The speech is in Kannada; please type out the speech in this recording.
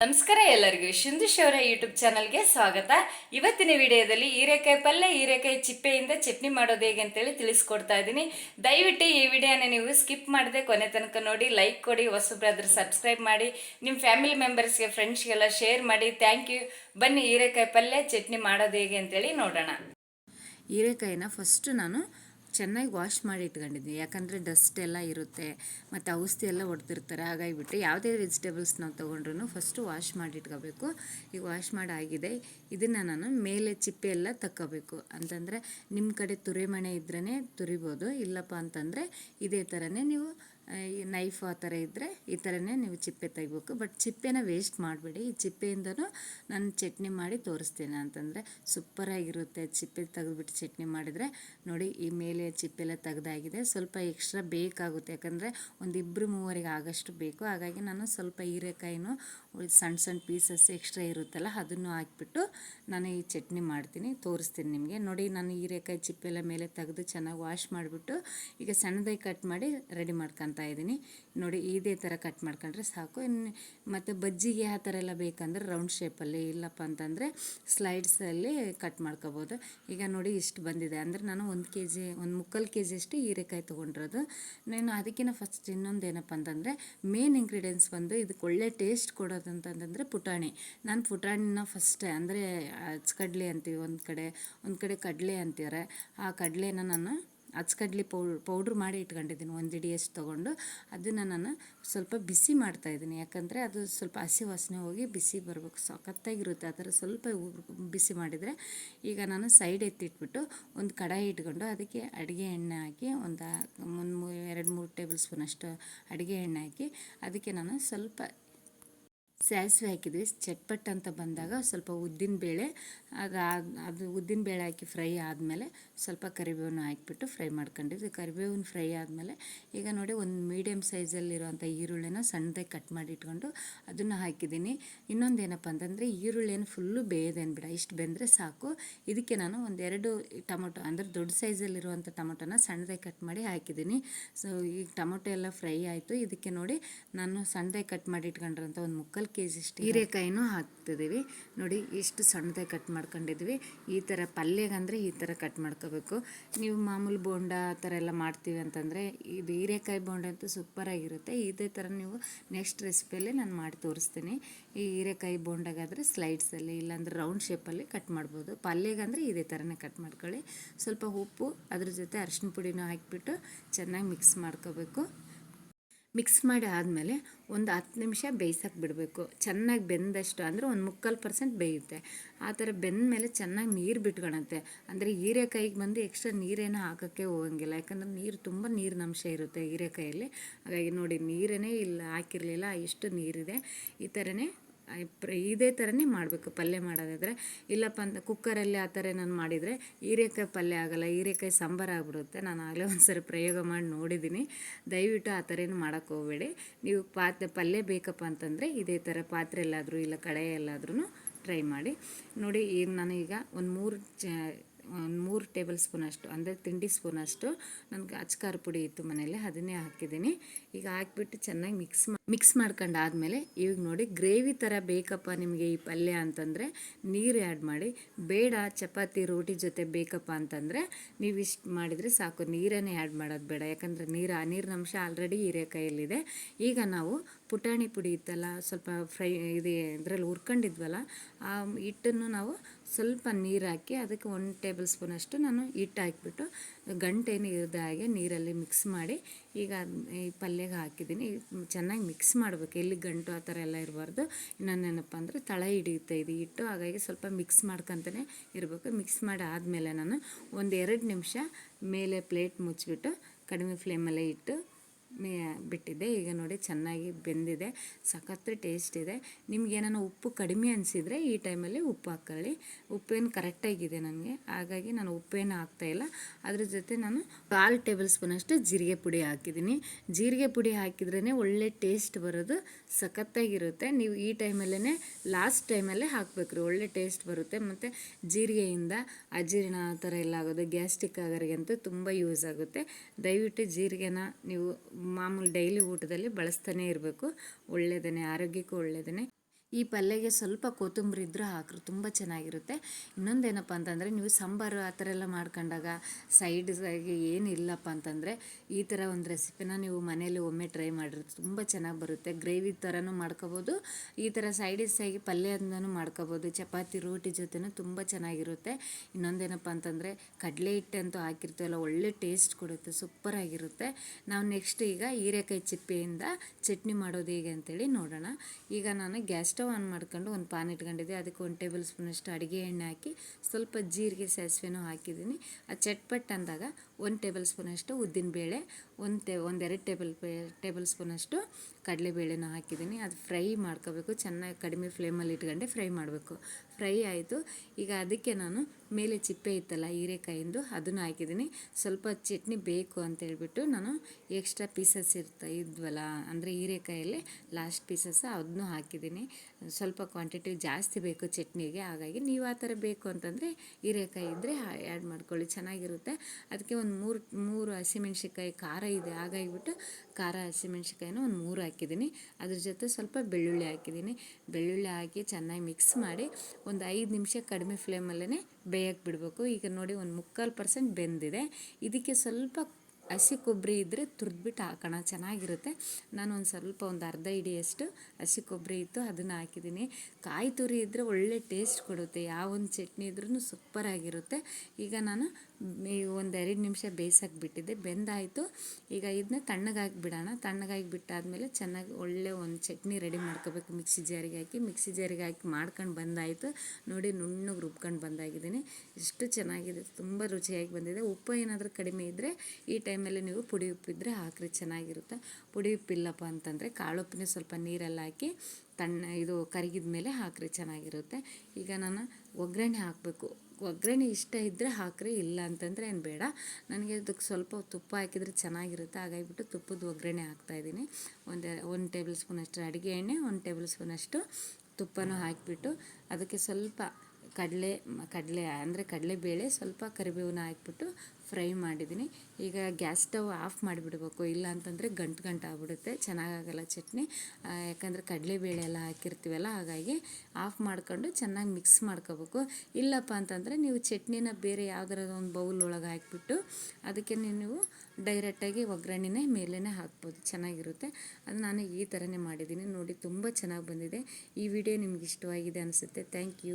ನಮಸ್ಕಾರ ಎಲ್ಲರಿಗೂ. ಶಿಂದುಶ್ ಅವರ ಯೂಟ್ಯೂಬ್ ಚಾನಲ್ಗೆ ಸ್ವಾಗತ. ಇವತ್ತಿನ ವಿಡಿಯೋದಲ್ಲಿ ಹೀರೆಕಾಯಿ ಪಲ್ಯ, ಹೀರೆಕಾಯಿ ಚಿಪ್ಪೆಯಿಂದ ಚಟ್ನಿ ಮಾಡೋದು ಹೇಗೆ ಅಂತೇಳಿ ತಿಳಿಸ್ಕೊಡ್ತಾ ಇದ್ದೀನಿ. ದಯವಿಟ್ಟು ಈ ವಿಡಿಯೋನ ನೀವು ಸ್ಕಿಪ್ ಮಾಡದೆ ಕೊನೆ ತನಕ ನೋಡಿ ಲೈಕ್ ಕೊಡಿ ಹೊಸಬ್ರಾದ್ರೆ ಸಬ್ಸ್ಕ್ರೈಬ್ ಮಾಡಿ ನಿಮ್ಮ ಫ್ಯಾಮಿಲಿ ಮೆಂಬರ್ಸ್ಗೆ ಫ್ರೆಂಡ್ಸ್ಗೆಲ್ಲ ಶೇರ್ ಮಾಡಿ ಥ್ಯಾಂಕ್ ಯು ಬನ್ನಿ ಹೀರೆಕಾಯಿ ಪಲ್ಯ, ಚಟ್ನಿ ಮಾಡೋದು ಹೇಗೆ ಅಂತೇಳಿ ನೋಡೋಣ. ಹೀರೆಕಾಯಿನ ಫಸ್ಟು ನಾನು ಚೆನ್ನಾಗಿ ವಾಶ್ ಮಾಡಿ ಇಟ್ಕೊಂಡಿದ್ದೀನಿ ಯಾಕಂದರೆ ಡಸ್ಟ್ ಎಲ್ಲ ಇರುತ್ತೆ, ಮತ್ತು ಔಷಧಿ ಎಲ್ಲ ಹೊಡೆದಿರ್ತಾರೆ ಹಾಗಾಗಿಬಿಟ್ಟು ಯಾವುದೇ ವೆಜಿಟೇಬಲ್ಸ್ ನಾವು ತೊಗೊಂಡ್ರು ಫಸ್ಟು ವಾಶ್ ಮಾಡಿ ಇಟ್ಕೋಬೇಕು. ಈಗ ವಾಶ್ ಮಾಡಿ ಆಗಿದೆ. ಇದನ್ನು ನಾನು ಮೇಲೆ ಚಿಪ್ಪೆ ಎಲ್ಲ ತಕ್ಕೋಬೇಕು. ಅಂತಂದರೆ ನಿಮ್ಮ ಕಡೆ ತುರಿಮಣೆ ಇದ್ರೇ ತುರಿಬೋದು, ಇಲ್ಲಪ್ಪ ಅಂತಂದರೆ ಇದೇ ಥರನೇ ನೀವು ಈ ನೈಫ್ ಆ ಥರ ಇದ್ದರೆ ಈ ಥರನೇ ನೀವು ಚಿಪ್ಪೆ ತೆಗಿಬೇಕು. ಬಟ್ ಚಿಪ್ಪೆನ ವೇಸ್ಟ್ ಮಾಡಬೇಡಿ. ಈ ಚಿಪ್ಪೆಯಿಂದನೂ ನಾನು ಚಟ್ನಿ ಮಾಡಿ ತೋರಿಸ್ತೀನಿ ಅಂತಂದರೆ ಸೂಪರಾಗಿರುತ್ತೆ ಚಿಪ್ಪೆ ತೆಗೆದುಬಿಟ್ಟು ಚಟ್ನಿ ಮಾಡಿದರೆ ನೋಡಿ ಈ ಮೇಲೆ ಚಿಪ್ಪೆಲ್ಲ ತೆಗೆದಾಗಿದೆ. ಸ್ವಲ್ಪ ಎಕ್ಸ್ಟ್ರಾ ಬೇಕಾಗುತ್ತೆ. ಯಾಕಂದರೆ ಒಂದಿಬ್ಬರು ಮೂವರಿಗೆ ಆಗಷ್ಟು ಬೇಕು. ಹಾಗಾಗಿ ನಾನು ಸ್ವಲ್ಪ ಹೀರೆಕಾಯಿನೂ ಸಣ್ಣ ಸಣ್ಣ ಪೀಸಸ್ ಎಕ್ಸ್ಟ್ರಾ ಇರುತ್ತಲ್ಲ ಅದನ್ನು ಹಾಕಿಬಿಟ್ಟು ನಾನು ಈ ಚಟ್ನಿ ಮಾಡ್ತೀನಿ. ತೋರಿಸ್ತೀನಿ ನಿಮಗೆ. ನೋಡಿ ನಾನು ಹೀರೆಕಾಯಿ ಚಿಪ್ಪೆಲ್ಲ ಮೇಲೆ ತೆಗೆದು ಚೆನ್ನಾಗಿ ವಾಶ್ ಮಾಡಿಬಿಟ್ಟು ಈಗ ಸಣ್ಣದಾಗಿ ಕಟ್ ಮಾಡಿ ರೆಡಿ ಮಾಡ್ಕೊತ ಇದ್ದೀನಿ. ನೋಡಿ, ಇದೇ ಥರ ಕಟ್ ಮಾಡ್ಕೊಂಡ್ರೆ ಸಾಕು. ಇನ್ನು ಮತ್ತು ಬಜ್ಜಿಗೆ ಆ ಥರ ಎಲ್ಲ ಬೇಕಂದ್ರೆ ರೌಂಡ್ ಶೇಪಲ್ಲಿ ಇಲ್ಲಪ್ಪ ಅಂತಂದರೆ ಸ್ಲೈಡ್ಸಲ್ಲಿ ಕಟ್ ಮಾಡ್ಕೋಬೋದು. ಈಗ ನೋಡಿ, ಇಷ್ಟು ಬಂದಿದೆ. ಅಂದರೆ ನಾನು ಒಂದು ಕೆ ಜಿ ಒಂದು ಮುಕ್ಕಾಲು ಕೆ ಜಿಯಷ್ಟು ಹೀರೆಕಾಯಿ ತೊಗೊಂಡಿರೋದು. ನಾನು ಅದಕ್ಕಿಂತ ಫಸ್ಟ್ ಇನ್ನೊಂದು ಏನಪ್ಪ ಅಂತಂದರೆ ಮೇನ್ ಇಂಗ್ರೀಡಿಯೆಂಟ್ಸ್ ಬಂದು ಇದಕ್ಕೆ ಒಳ್ಳೆ ಟೇಸ್ಟ್ ಕೊಡೋದು ಅಂತಂದರೆ ಪುಟಾಣಿ. ನಾನು ಪುಟಾಣಿನ ಫಸ್ಟ್ ಅಂದರೆ ಕಡಲೆ ಅಂತೀವಿ ಒಂದು ಕಡೆ. ಒಂದು ಕಡೆ ಕಡಲೆ ಅಂತಾರೆ ಆ ಕಡಲೆನ ನಾನು ಅಚ್ಕಡ್ಲಿ ಪೌ ಪೌಡ್ರ್ ಮಾಡಿ ಇಟ್ಕೊಂಡಿದ್ದೀನಿ. ಒಂದು ಇಡಿಯಷ್ಟು ತೊಗೊಂಡು. ಅದನ್ನು ನಾನು ಸ್ವಲ್ಪ ಬಿಸಿ ಮಾಡ್ತಾಯಿದ್ದೀನಿ ಯಾಕಂದರೆ ಅದು ಸ್ವಲ್ಪ ಹಸಿ ವಾಸನೆ ಹೋಗಿ ಬಿಸಿ ಬರಬೇಕು. ಸಖತ್ತಾಗಿರುತ್ತೆ ಆ ಥರ ಸ್ವಲ್ಪ ಬಿಸಿ ಮಾಡಿದರೆ ಈಗ ನಾನು ಸೈಡ್ ಎತ್ತಿಟ್ಬಿಟ್ಟು ಒಂದು ಕಡಾಯಿ ಇಟ್ಕೊಂಡು ಅದಕ್ಕೆ ಅಡುಗೆ ಎಣ್ಣೆ ಹಾಕಿ ಒಂದು ಒಂದು ಎರಡು ಮೂರು ಟೇಬಲ್ ಸ್ಪೂನ್ ಅಷ್ಟು ಅಡುಗೆ ಎಣ್ಣೆ ಹಾಕಿ ಅದಕ್ಕೆ ನಾನು ಸ್ವಲ್ಪ ಸಾಸಿವೆ ಹಾಕಿದ್ವಿ ಚಟ್ಪಟ್ ಅಂತ ಬಂದಾಗ ಸ್ವಲ್ಪ ಉದ್ದಿನ ಬೇಳೆ ಅದು ಅದು ಉದ್ದಿನ ಬೇಳೆ ಹಾಕಿ ಫ್ರೈ ಆದಮೇಲೆ ಸ್ವಲ್ಪ ಕರಿಬೇವನ್ನು ಹಾಕಿಬಿಟ್ಟು ಫ್ರೈ ಮಾಡ್ಕೊಂಡಿದ್ವಿ ಕರಿಬೇವಿನ ಫ್ರೈ ಆದಮೇಲೆ ಈಗ ನೋಡಿ ಒಂದು ಮೀಡಿಯಮ್ ಸೈಜಲ್ಲಿರುವಂಥ ಈರುಳ್ಳಿನ ಸಣ್ಣದಾಗಿ ಕಟ್ ಮಾಡಿ ಇಟ್ಕೊಂಡು ಅದನ್ನು ಹಾಕಿದ್ದೀನಿ. ಇನ್ನೊಂದು ಏನಪ್ಪ ಅಂತಂದರೆ ಈರುಳ್ಳಿಯನ್ನು ಫುಲ್ಲು ಬೇಯದೆ ಬಿಡ ಇಷ್ಟು ಬೆಂದರೆ ಸಾಕು. ಇದಕ್ಕೆ ನಾನು ಒಂದೆರಡು ಟೊಮೊಟೊ, ಅಂದರೆ ದೊಡ್ಡ ಸೈಜಲ್ಲಿರುವಂಥ ಟೊಮೊಟೊನ ಸಣ್ಣದಾಗಿ ಕಟ್ ಮಾಡಿ ಹಾಕಿದ್ದೀನಿ. ಸೊ ಈಗ ಟೊಮೊಟೊ ಎಲ್ಲ ಫ್ರೈ ಆಯಿತು. ಇದಕ್ಕೆ ನೋಡಿ ನಾನು ಸಣ್ಣದಾಗಿ ಕಟ್ ಮಾಡಿ ಇಟ್ಕೊಂಡಿರೋಂಥ ಒಂದು ಮುಕ್ಕಲ್ ಕೆ ಜಿಷ್ಟು ಹೀರೆಕಾಯಿನೂ ಹಾಕ್ತಿದ್ದೀವಿ. ನೋಡಿ, ಇಷ್ಟು ಸಣ್ಣದಾಗಿ ಕಟ್ ಮಾಡ್ಕೊಂಡಿದ್ವಿ ಈ ಥರ ಪಲ್ಯಗಂದರೆ ಈ ಥರ ಕಟ್ ಮಾಡ್ಕೋಬೇಕು. ನೀವು ಮಾಮೂಲಿ ಬೋಂಡ ಆ ಥರ ಎಲ್ಲ ಮಾಡ್ತೀವಿ ಅಂತಂದರೆ, ಇದು ಹೀರೆಕಾಯಿ ಬೋಂಡ ಅಂತೂ ಸೂಪರಾಗಿರುತ್ತೆ ಇದೇ ಥರ ನೀವು ನೆಕ್ಸ್ಟ್ ರೆಸಿಪಿಯಲ್ಲಿ ನಾನು ಮಾಡಿ ತೋರಿಸ್ತೀನಿ. ಈ ಹೀರೆಕಾಯಿ ಬೋಂಡಾಗಾದರೆ ಸ್ಲೈಡ್ಸಲ್ಲಿ ಇಲ್ಲಾಂದ್ರೆ ರೌಂಡ್ ಶೇಪಲ್ಲಿ ಕಟ್ ಮಾಡ್ಬೋದು. ಪಲ್ಯಗಂದರೆ ಇದೇ ಥರನೇ ಕಟ್ ಮಾಡ್ಕೊಳ್ಳಿ. ಸ್ವಲ್ಪ ಉಪ್ಪು, ಅದ್ರ ಜೊತೆ ಅರಿಶಿನ ಪುಡಿನೂ ಹಾಕಿಬಿಟ್ಟು ಚೆನ್ನಾಗಿ ಮಿಕ್ಸ್ ಮಾಡ್ಕೋಬೇಕು. ಮಿಕ್ಸ್ ಮಾಡಿ ಆದಮೇಲೆ ಒಂದು ಹತ್ತು ನಿಮಿಷ ಬೇಯಿಸೋಕೆ ಬಿಡಬೇಕು. ಚೆನ್ನಾಗಿ ಬೆಂದಷ್ಟು ಅಂದರೆ ಒಂದು ಮುಕ್ಕಾಲು ಪರ್ಸೆಂಟ್ ಬೇಯುತ್ತೆ. ಆ ಥರ ಬೆಂದ ಮೇಲೆ ಚೆನ್ನಾಗಿ ನೀರು ಬಿಟ್ಕೊಳತ್ತೆ. ಅಂದರೆ ಹೀರೆಕಾಯಿಗೆ ಬಂದು ಎಕ್ಸ್ಟ್ರಾ ನೀರೇನೋ ಹಾಕೋಕ್ಕೆ ಹೋಗಂಗಿಲ್ಲ. ಯಾಕಂದ್ರೆ ನೀರು ತುಂಬ ನೀರಿನ ಅಂಶ ಇರುತ್ತೆ ಹೀರೆಕಾಯಲ್ಲಿ ಹಾಗಾಗಿ ನೋಡಿ ನೀರೇ ಇಲ್ಲ, ಹಾಕಿರಲಿಲ್ಲ ಎಷ್ಟು ನೀರಿದೆ. ಈ ಥರನೇ ಇದೇ ಥರನೇ ಮಾಡಬೇಕು ಪಲ್ಯ ಮಾಡೋದಾದರೆ. ಇಲ್ಲಪ್ಪ ಅಂತ ಕುಕ್ಕರಲ್ಲಿ ಆ ಥರ ನಾನು ಮಾಡಿದರೆ ಹೀರೆಕಾಯಿ ಪಲ್ಯ ಆಗೋಲ್ಲ, ಹೀರೆಕಾಯಿ ಸಾಂಬಾರು ಆಗಿಬಿಡುತ್ತೆ. ನಾನು ಆಗಲೇ ಒಂದು ಸರಿ ಪ್ರಯೋಗ ಮಾಡಿ ನೋಡಿದ್ದೀನಿ. ದಯವಿಟ್ಟು ಆ ಥರ ಏನು ಮಾಡೋಕ್ಕೆ ಹೋಗಬೇಡಿ. ನೀವು ಪಾತ್ರೆ, ಪಲ್ಯ ಬೇಕಪ್ಪ ಅಂತಂದರೆ ಇದೇ ಥರ ಪಾತ್ರೆ ಎಲ್ಲಾದರೂ ಇಲ್ಲ ಕಡೆಯಲ್ಲಾದ್ರೂ ಟ್ರೈ ಮಾಡಿ. ನೋಡಿ ಈಗ ನಾನು ಈಗ ಒಂದು ಮೂರು ಚ, ಒಂದು ಮೂರು ಟೇಬಲ್ ಸ್ಪೂನ್ ಅಷ್ಟು, ಅಂದರೆ ತಿಂಡಿ ಸ್ಪೂನ್ ಅಷ್ಟು, ನನಗೆ ಅಚ್ಕಾರ ಪುಡಿ ಇತ್ತು ಮನೇಲಿ ಅದನ್ನೇ ಹಾಕಿದ್ದೀನಿ. ಈಗ ಹಾಕಿಬಿಟ್ಟು ಚೆನ್ನಾಗಿ ಮಿಕ್ಸ್ ಮಿಕ್ಸ್ ಮಾಡ್ಕೊಂಡಾದ್ಮೇಲೆ ಇವಾಗ ನೋಡಿ ಗ್ರೇವಿ ಥರ ಬೇಕಪ್ಪ ನಿಮಗೆ ಈ ಪಲ್ಯ ಅಂತಂದರೆ ನೀರು ಆ್ಯಡ್ ಮಾಡಿ. ಬೇಡ, ಚಪಾತಿ, ರೋಟಿ ಜೊತೆ ಬೇಕಪ್ಪ ಅಂತಂದರೆ ನೀವು ಇಷ್ಟು ಮಾಡಿದರೆ ಸಾಕು. ನೀರನ್ನೇ ಆ್ಯಡ್ ಮಾಡೋದು ಬೇಡ. ಯಾಕಂದರೆ ನೀರು ಆ ನೀರಿನ ಅಂಶ ಆಲ್ರೆಡಿ ಹೀರೆಕಾಯಲ್ಲಿದೆ ಈಗ ನಾವು ಪುಟಾಣಿ ಪುಡಿ ಇತ್ತಲ್ಲ, ಸ್ವಲ್ಪ ಫ್ರೈ ಇದು ಇದರಲ್ಲಿ ಹುರ್ಕೊಂಡಿದ್ವಲ್ಲ, ಆ ಹಿಟ್ಟನ್ನು ನಾವು ಸ್ವಲ್ಪ ನೀರು ಹಾಕಿ ಅದಕ್ಕೆ ಒಂದು ಟೇಬಲ್ ಸ್ಪೂನಷ್ಟು ನಾನು ಹಿಟ್ಟು ಹಾಕಿಬಿಟ್ಟು ಗಂಟೇನು ಇರದ ಹಾಗೆ ನೀರಲ್ಲಿ ಮಿಕ್ಸ್ ಮಾಡಿ ಈಗ ಈ ಪಲ್ಯಗೆ ಹಾಕಿದ್ದೀನಿ. ಚೆನ್ನಾಗಿ ಮಿಕ್ಸ್ ಮಾಡಬೇಕು. ಎಲ್ಲಿ ಗಂಟು ಆ ಥರ ಎಲ್ಲ ಇರಬಾರ್ದು. ಇನ್ನೊಂದೇನಪ್ಪ ಅಂದರೆ ತಳ ಹಿಡಿಯುತ್ತೆ ಇದು ಹಿಟ್ಟು. ಹಾಗಾಗಿ ಸ್ವಲ್ಪ ಮಿಕ್ಸ್ ಮಾಡ್ಕೊತಾನೆ ಇರಬೇಕು. ಮಿಕ್ಸ್ ಮಾಡಿ ಆದಮೇಲೆ ನಾನು ಒಂದು ಎರಡು ನಿಮಿಷ ಮೇಲೆ ಪ್ಲೇಟ್ ಮುಚ್ಚಿಬಿಟ್ಟು ಕಡಿಮೆ ಫ್ಲೇಮಲ್ಲೇ ಇಟ್ಟು ಮೇ ಬಿಟ್ಟಿದ್ದೆ ಈಗ ನೋಡಿ ಚೆನ್ನಾಗಿ ಬೆಂದಿದೆ. ಸಖತ್ತು ಟೇಸ್ಟ್ ಇದೆ. ನಿಮ್ಗೇನೋ ಉಪ್ಪು ಕಡಿಮೆ ಅನಿಸಿದರೆ ಈ ಟೈಮಲ್ಲಿ ಉಪ್ಪು ಹಾಕ್ಕೊಳ್ಳಿ ಉಪ್ಪೇನು ಕರೆಕ್ಟಾಗಿದೆ ನನಗೆ ಹಾಗಾಗಿ ನಾನು ಉಪ್ಪೇನು ಹಾಕ್ತಾಯಿಲ್ಲ ಅದ್ರ ಜೊತೆ ನಾನು ಕಾಲು ಟೇಬಲ್ ಸ್ಪೂನಷ್ಟು ಜೀರಿಗೆ ಪುಡಿ ಹಾಕಿದ್ದೀನಿ. ಜೀರಿಗೆ ಪುಡಿ ಹಾಕಿದ್ರೇ ಒಳ್ಳೆ ಟೇಸ್ಟ್ ಬರೋದು. ಸಖತ್ತಾಗಿರುತ್ತೆ. ನೀವು ಈ ಟೈಮಲ್ಲೇ ಲಾಸ್ಟ್ ಟೈಮಲ್ಲೇ ಹಾಕಬೇಕು ರೀ ಒಳ್ಳೆ ಟೇಸ್ಟ್ ಬರುತ್ತೆ. ಮತ್ತು ಜೀರಿಗೆಯಿಂದ ಅಜೀರ್ಣ ಆ ಥರ ಎಲ್ಲ ಆಗೋದು, ಗ್ಯಾಸ್ಟ್ರಿಕ್ ಆಗೋರಿಗಂತೂ ತುಂಬ ಯೂಸ್ ಆಗುತ್ತೆ. ದಯವಿಟ್ಟು ಜೀರಿಗೆನ ನೀವು ಮಾಮೂಲಿ ಡೈಲಿ ಊಟದಲ್ಲಿ ಬಳಸ್ತಾನೆ ಇರಬೇಕು. ಒಳ್ಳೆಯದೇ ಆರೋಗ್ಯಕ್ಕೂ ಒಳ್ಳೆಯದೇ ಈ ಪಲ್ಯಗೆ ಸ್ವಲ್ಪ ಕೊತ್ತಂಬರಿ ಇದ್ದರೂ ಹಾಕ್ರು, ತುಂಬ ಚೆನ್ನಾಗಿರುತ್ತೆ. ಇನ್ನೊಂದೇನಪ್ಪ ಅಂತಂದರೆ, ನೀವು ಸಾಂಬಾರು ಆ ಥರ ಎಲ್ಲ ಮಾಡ್ಕೊಂಡಾಗ ಸೈಡ್ಸಾಗಿ ಏನಿಲ್ಲಪ್ಪ ಅಂತಂದರೆ, ಈ ಥರ ಒಂದು ರೆಸಿಪಿನ ನೀವು ಮನೇಲಿ ಒಮ್ಮೆ ಟ್ರೈ ಮಾಡಿರಿ ತುಂಬ ಚೆನ್ನಾಗಿ ಬರುತ್ತೆ. ಗ್ರೇವಿ ಥರನೂ ಮಾಡ್ಕೋಬೋದು, ಈ ಥರ ಸೈಡಿಸ್ ಆಗಿ ಪಲ್ಯದಿಂದನೂ ಮಾಡ್ಕೋಬೋದು. ಚಪಾತಿ, ರೋಟಿ ಜೊತೆನೂ ತುಂಬ ಚೆನ್ನಾಗಿರುತ್ತೆ. ಇನ್ನೊಂದೇನಪ್ಪ ಅಂತಂದರೆ, ಕಡಲೆ ಹಿಟ್ಟಂತೂ ಹಾಕಿರ್ತೀವಲ್ಲ, ಒಳ್ಳೆ ಟೇಸ್ಟ್ ಕೊಡುತ್ತೆ ಸೂಪರಾಗಿರುತ್ತೆ ನಾವು ನೆಕ್ಸ್ಟ್ ಈಗ ಹೀರೆಕಾಯಿ ಚಿಪ್ಪೆಯಿಂದ ಚಟ್ನಿ ಮಾಡೋದು ಹೇಗೆ ಅಂತೇಳಿ ನೋಡೋಣ. ಈಗ ನಾನು ಗ್ಯಾಸ್ ಸ್ಟವ್ ಆನ್ ಮಾಡ್ಕೊಂಡು ಒಂದು ಪಾನ್ ಇಟ್ಕೊಂಡಿದ್ದೆ. ಅದಕ್ಕೆ ಒಂದು ಟೇಬಲ್ ಸ್ಪೂನಷ್ಟು ಅಡುಗೆ ಎಣ್ಣೆ ಹಾಕಿ ಸ್ವಲ್ಪ ಜೀರಿಗೆ, ಸಾಸಿವೆನೂ ಹಾಕಿದ್ದೀನಿ. ಆ ಚಟ್ಪಟ್ ಅಂದಾಗ ಒಂದು ಟೇಬಲ್ ಸ್ಪೂನಷ್ಟು ಉದ್ದಿನಬೇಳೆ ಒಂದು ಟೇ, ಒಂದೆರಡು ಟೇಬಲ್ ಟೇಬಲ್ ಸ್ಪೂನಷ್ಟು ಕಡಲೆಬೇಳೆನ ಹಾಕಿದ್ದೀನಿ. ಅದು ಫ್ರೈ ಮಾಡ್ಕೋಬೇಕು. ಚೆನ್ನಾಗಿ ಕಡಿಮೆ ಫ್ಲೇಮಲ್ಲಿ ಇಟ್ಕೊಂಡೆ ಫ್ರೈ ಮಾಡಬೇಕು. ಫ್ರೈ ಆಯಿತು. ಈಗ ಅದಕ್ಕೆ ನಾನು ಮೇಲೆ ಚಿಪ್ಪೆ ಇತ್ತಲ್ಲ ಹೀರೆಕಾಯಿಂದು ಅದನ್ನು ಹಾಕಿದ್ದೀನಿ. ಸ್ವಲ್ಪ ಚಟ್ನಿ ಬೇಕು ಅಂತ ಹೇಳ್ಬಿಟ್ಟು ನಾನು ಎಕ್ಸ್ಟ್ರಾ ಪೀಸಸ್ ಇರ್ತಾ ಇದ್ವಲ್ಲ, ಅಂದರೆ ಹೀರೆಕಾಯಲ್ಲಿ ಲಾಸ್ಟ್ ಪೀಸಸ್ ಅದನ್ನು ಹಾಕಿದ್ದೀನಿ. ಸ್ವಲ್ಪ ಕ್ವಾಂಟಿಟಿ ಜಾಸ್ತಿ ಬೇಕು ಚಟ್ನಿಗೆ. ಹಾಗಾಗಿ ನೀವು ಆ ಥರ ಬೇಕು ಅಂತಂದರೆ ಹೀರೆಕಾಯಿ ಇದ್ದರೆ ಆ್ಯಡ್ ಮಾಡ್ಕೊಳ್ಳಿ. ಚೆನ್ನಾಗಿರುತ್ತೆ. ಅದಕ್ಕೆ ಒಂದು ಮೂರು ಮೂರು ಹಸಿಮೆಣ್ಸಿಕಾಯಿ ಖಾರ ಇದೆ. ಹಾಗಾಗಿಬಿಟ್ಟು ಖಾರ ಹಸಿಮೆಣ್ಸಿಕಾಯಿನ ಒಂದು ಮೂರು ಹಾಕಿದ್ದೀನಿ. ಅದ್ರ ಜೊತೆ ಸ್ವಲ್ಪ ಬೆಳ್ಳುಳ್ಳಿ ಹಾಕಿದ್ದೀನಿ. ಬೆಳ್ಳುಳ್ಳಿ ಹಾಕಿ ಚೆನ್ನಾಗಿ ಮಿಕ್ಸ್ ಮಾಡಿ ಒಂದು ಐದು ನಿಮಿಷ ಕಡಿಮೆ ಫ್ಲೇಮಲ್ಲೇ ಬೇಯಕ್ಕೆ ಬಿಡಬೇಕು. ಈಗ ನೋಡಿ ಒಂದು ಮುಕ್ಕಾಲು ಪರ್ಸೆಂಟ್ ಬೆಂದಿದೆ. ಇದಕ್ಕೆ ಸ್ವಲ್ಪ ಹಸಿ ಕೊಬ್ಬರಿ ಇದ್ದರೆ ತುರಿದ್ಬಿಟ್ಟು ಹಾಕೋಣ, ಚೆನ್ನಾಗಿರುತ್ತೆ. ನಾನು ಒಂದು ಸ್ವಲ್ಪ ಒಂದು ಅರ್ಧ ಹಿಡಿಯಷ್ಟು ಹಸಿ ಕೊಬ್ಬರಿ ಇತ್ತು, ಅದನ್ನು ಹಾಕಿದ್ದೀನಿ. ಕಾಯಿ ತುರಿ ಇದ್ದರೆ ಒಳ್ಳೆ ಟೇಸ್ಟ್ ಕೊಡುತ್ತೆ, ಯಾವ ಒಂದು ಚಟ್ನಿ ಇದ್ರೂ ಸೂಪರಾಗಿರುತ್ತೆ ಈಗ ನಾನು ಒಂದು ಎರಡು ನಿಮಿಷ ಬೇಯಿಸಕ್ಕೆ ಬಿಟ್ಟಿದ್ದೆ, ಬೆಂದಾಯಿತು. ಈಗ ಇದನ್ನ ತಣ್ಣಗಾಗಿ ಬಿಡೋಣ. ತಣ್ಣಗಾಗಿ ಬಿಟ್ಟಾದಮೇಲೆ ಚೆನ್ನಾಗಿ ಒಳ್ಳೆ ಒಂದು ಚಟ್ನಿ ರೆಡಿ ಮಾಡ್ಕೋಬೇಕು. ಮಿಕ್ಸಿ ಜಾರಿಗೆ ಹಾಕಿ, ಮಿಕ್ಸಿ ಜಾರಿಗೆ ಹಾಕಿ ಮಾಡ್ಕೊಂಡು ಬಂದಾಯಿತು. ನೋಡಿ ನುಣ್ಣಗೆ ರುಬ್ಕೊಂಡು ಬಂದಾಗಿದ್ದೀನಿ. ಎಷ್ಟು ಚೆನ್ನಾಗಿದೆ, ತುಂಬ ರುಚಿಯಾಗಿ ಬಂದಿದೆ. ಉಪ್ಪು ಏನಾದರೂ ಕಡಿಮೆ ಇದ್ದರೆ ಈ ಟೈಮಲ್ಲಿ ನೀವು ಪುಡಿ ಉಪ್ಪಿದ್ರೆ ಹಾಕ್ರಿ, ಚೆನ್ನಾಗಿರುತ್ತೆ. ಪುಡಿ ಉಪ್ಪಿಲ್ಲಪ್ಪ ಅಂತಂದರೆ ಕಾಳುಪ್ಪಿನ ಸ್ವಲ್ಪ ನೀರಲ್ಲಿ ಹಾಕಿ ತಣ್ಣ, ಇದು ಕರಗಿದ ಮೇಲೆ ಹಾಕ್ರಿ, ಚೆನ್ನಾಗಿರುತ್ತೆ. ಈಗ ನಾನು ಒಗ್ಗರಣೆ ಹಾಕಬೇಕು. ಒಗ್ಗರಣೆ ಇಷ್ಟ ಇದ್ದರೆ ಹಾಕ್ರಿ, ಇಲ್ಲ ಅಂತಂದರೆ ಏನು ಬೇಡ. ನನಗೆ ಅದಕ್ಕೆ ಸ್ವಲ್ಪ ತುಪ್ಪ ಹಾಕಿದರೆ ಚೆನ್ನಾಗಿರುತ್ತೆ. ಹಾಗಾಗಿಬಿಟ್ಟು ತುಪ್ಪದ ಒಗ್ಗರಣೆ ಹಾಕ್ತಾಯಿದ್ದೀನಿ ಒಂದು ಒಂದು ಟೇಬಲ್ ಸ್ಪೂನಷ್ಟು ಅಡುಗೆ ಎಣ್ಣೆ, ಒಂದು ಟೇಬಲ್ ಸ್ಪೂನಷ್ಟು ತುಪ್ಪನೂ ಹಾಕಿಬಿಟ್ಟು ಅದಕ್ಕೆ ಸ್ವಲ್ಪ ಕಡಲೆ ಕಡಲೆ, ಅಂದರೆ ಕಡಲೆಬೇಳೆ ಸ್ವಲ್ಪ ಕರಿಬೇವನ್ನ ಹಾಕ್ಬಿಟ್ಟು ಫ್ರೈ ಮಾಡಿದ್ದೀನಿ. ಈಗ ಗ್ಯಾಸ್ ಸ್ಟವ್ ಆಫ್ ಮಾಡಿಬಿಡ್ಬೇಕು. ಇಲ್ಲ ಅಂತಂದರೆ ಗಂಟು ಗಂಟು ಆಗ್ಬಿಡುತ್ತೆ. ಚೆನ್ನಾಗಾಗಲ್ಲ ಚಟ್ನಿ. ಯಾಕಂದರೆ ಕಡಲೆಬೇಳೆ ಎಲ್ಲ ಹಾಕಿರ್ತೀವಲ್ಲ, ಹಾಗಾಗಿ ಆಫ್ ಮಾಡ್ಕೊಂಡು ಚೆನ್ನಾಗಿ ಮಿಕ್ಸ್ ಮಾಡ್ಕೋಬೇಕು. ಇಲ್ಲಪ್ಪ ಅಂತಂದರೆ ನೀವು ಚಟ್ನಿನ ಬೇರೆ ಯಾವ್ದಾರ ಒಂದು ಬೌಲ್ ಒಳಗೆ ಹಾಕಿಬಿಟ್ಟು ಅದಕ್ಕೆ ನೀವು ಡೈರೆಕ್ಟಾಗಿ ಒಗ್ಗರಣೆನೇ ಮೇಲೇ ಹಾಕ್ಬೋದು. ಚೆನ್ನಾಗಿರುತ್ತೆ. ಅದು ನಾನು ಈ ಥರನೇ ಮಾಡಿದ್ದೀನಿ. ನೋಡಿ, ತುಂಬ ಚೆನ್ನಾಗಿ ಬಂದಿದೆ. ಈ ವಿಡಿಯೋ ನಿಮ್ಗೆ ಇಷ್ಟವಾಗಿದೆ ಅನಿಸುತ್ತೆ. Thank you